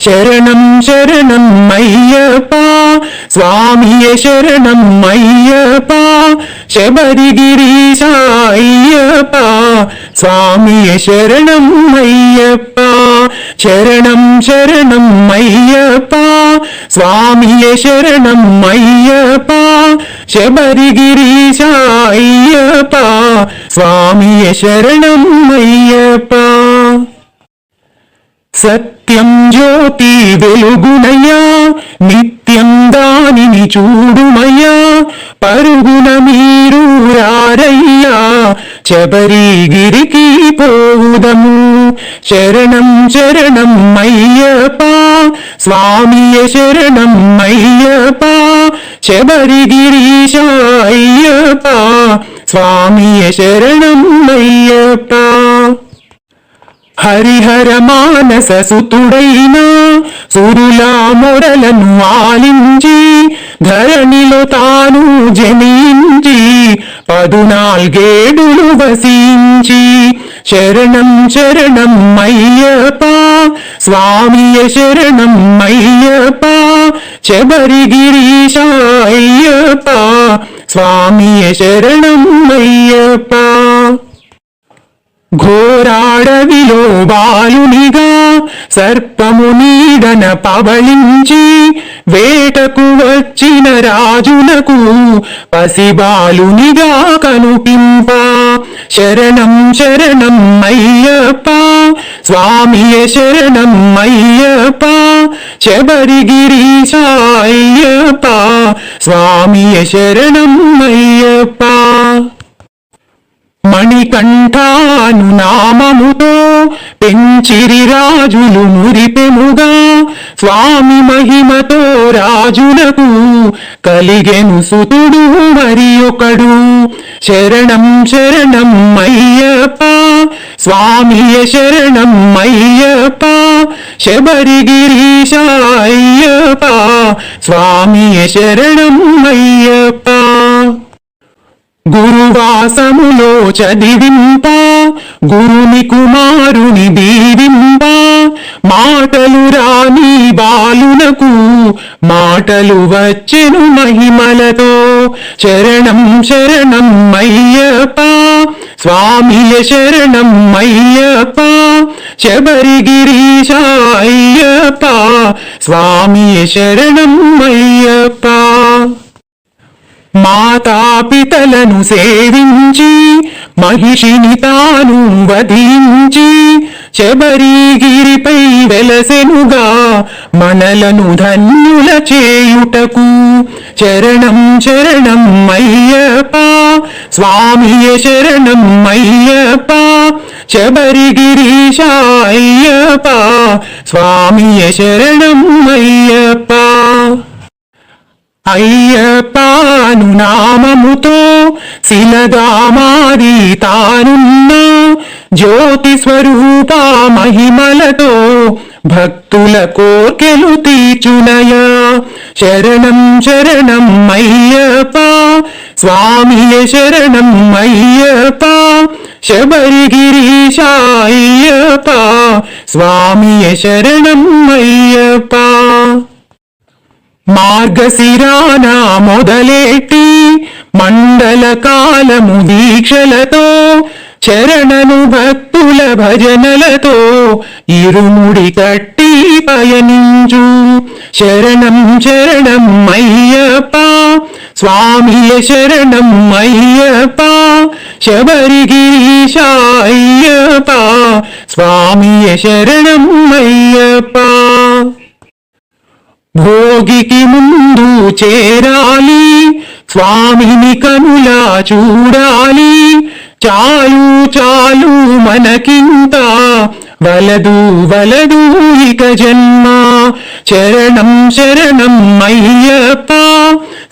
శరణం శరణం అయ్యప్ప స్వామియ శరణం అయ్యప్ప శబరిగిరీశ అయ్యప్ప స్వామియ శరణం అయ్యప్ప శరణం శరణం అయ్యప్ప స్వామియ శరణం అయ్యప్ప శబరిగిరీశ అయ్యప్ప స్వామియ శరణం అయ్యప్ప సత్యం జ్యోతి వెలుగునయ్యా నిత్యం దానిని చూడుమయ్యా పరుగున మీరు రారయ్యా శబరిగిరికి పోదము శరణం శరణం అయ్యప్ప స్వామియ శరణం అయ్యప్ప శబరిగిరీశ అయ్యప్ప స్వామియ శరణం అయ్యప్ప. హరిహర మానస సుతుడైన సురులా మొరలను ఆలించి ధరణిలో తాను జనించి పదునాల్గేడులు వసించి శరణం శరణం అయ్యప్ప స్వామియ శరణం అయ్యప్ప శబరిగిరీశ అయ్యప్ప స్వామియ శరణం అయ్యప్ప. ఘోరాడవిలో బాలునిగా సర్పము నీడన పవళించి వేటకు వచ్చిన రాజునకు పసిబాలునిగా కనుపింప. శరణం శరణం అయ్యప్ప స్వామియ శరణం అయ్యప్ప శబరిగిరీశ అయ్యప్ప స్వామియ శరణం అయ్యప్ప. మణికంఠాను నామముతో పెంచిరి రాజులు మురిపెముగా. స్వామి మహిమతో రాజులకు కలిగెను సుతుడు మరి ఒకడు. శరణం శరణం అయ్యప్ప స్వామియ శరణం అయ్యప్ప శబరిగిరీశ అయ్యప్ప స్వామియ శరణం అయ్యప్ప. గురువాసములో చదివింప గురుని కుమారుని దీవింప. మాటలు రాని బాలునకు మాటలు వచ్చెను మహిమలతో. శరణం శరణం అయ్యప్ప స్వామియ శరణం అయ్యప్ప. శబరిగిరీశ అయ్యప్ప స్వామియ శరణం అయ్యప్ప. మాతాపితలను సేవించి మహిషిని తాను వధించి శబరిగిరిపై వెలసెనుగా మనలను ధన్యుల చేయుటకు చరణం చరణం అయ్యప్ప స్వామియ శరణం అయ్యప్ప శబరిగిరీశ అయ్యప్ప స్వామియ శరణం అయ్యప్ప. అయ్యప్పను నామముతో శిలగామాది తానున్న జ్యోతి స్వరూప మహిమలతో భక్తుల కోర్కెలు తీర్చునయా. శరణం శరణం అయ్యప్ప స్వామియ శరణం అయ్యప్ప శబరిగిరీశ అయ్యప్ప స్వామియ శరణం అయ్యప్ప. మార్గశిరాన మొదలెట్టి మండల కాలము దీక్షలతో చరణను భక్తుల భజనలతో ఇరుముడి కట్టి పయనించు. శరణం శరణం అయ్యప్ప స్వామియ శరణం అయ్యప్ప శబరిగిరీశ అయ్యప్ప స్వామియ శరణం అయ్యప్ప. యోగికి ముందు చేరాలి. స్వామిని కనులా చూడాలి. చాలు చాలు మనకింత. వలదు వలదు ఇక జన్మ. శరణం శరణం అయ్యప్ప.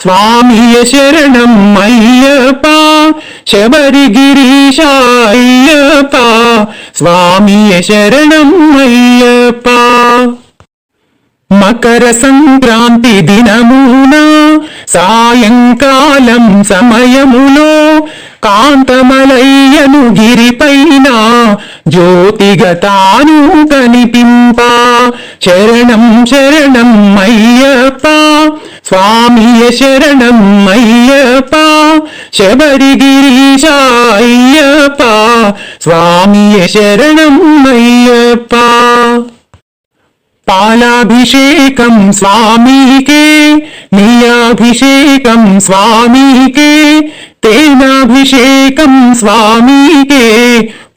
స్వామియ శరణం అయ్యప్ప. శబరిగిరీశ అయ్యప్ప. స్వామియ శరణం అయ్యప్ప. మకర సంక్రాంతి దినమున సాయంకాలం సమయములో కాంతమలయ్యను గిరిపైన జ్యోతిగా తాను కనిపింప. శరణం శరణం అయ్యప్ప. స్వామియ శరణం అయ్యప్ప. శబరిగిరీశ అయ్యప్ప. స్వామియ శరణం అయ్యప్ప. పాలాభిషేకం స్వామికే నీయాభిషేకం స్వామికే తేనాభిషేకం స్వామికే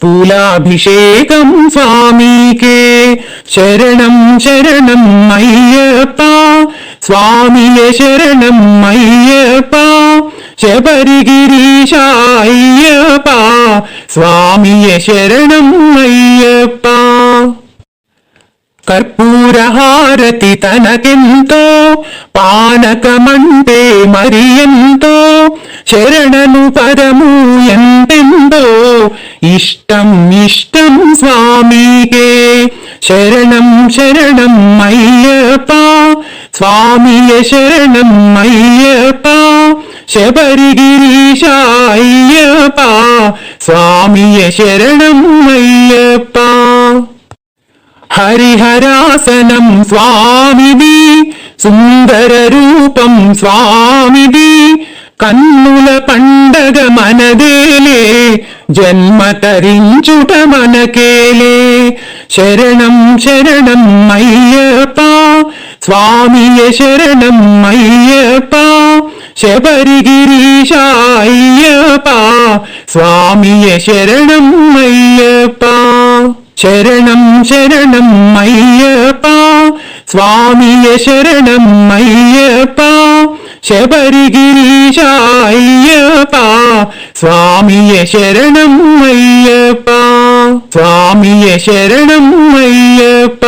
పూలాభిషేకం స్వామికే శరణం శరణం అయ్యప్ప స్వామియ శరణం అయ్యప్ప శబరిగిరీశ అయ్యప్ప స్వామియ శరణం అయ్యప్ప కర్పూరహారతి తనకెంతో పానకమంటే మరి ఎంతో శరణను పదము ఎంతెందో ఇష్టం ఇష్టం స్వామికే. శరణం శరణం అయ్యప్ప స్వామియ శరణం అయ్యప్ప శబరిగిరీశ అయ్యప్ప స్వామియ శరణం అయ్యప్ప. హరిహరాసనం స్వామిది సుందర రూపం స్వామిది కన్నుల పండగ మనదేలే జన్మ తరించుట మనకేలే శరణం శరణం అయ్యప్ప స్వామియ శరణం అయ్యప్ప శబరిగిరీశ అయ్యప్ప స్వామియ శరణం అయ్యప్ప శరణం శరణం అయ్యప్ప స్వామియ శరణం అయ్యప్ప శబరిగిరీశ అయ్యప్ప స్వామియ శరణం అయ్యప్ప స్వామియ శరణం అయ్యప్ప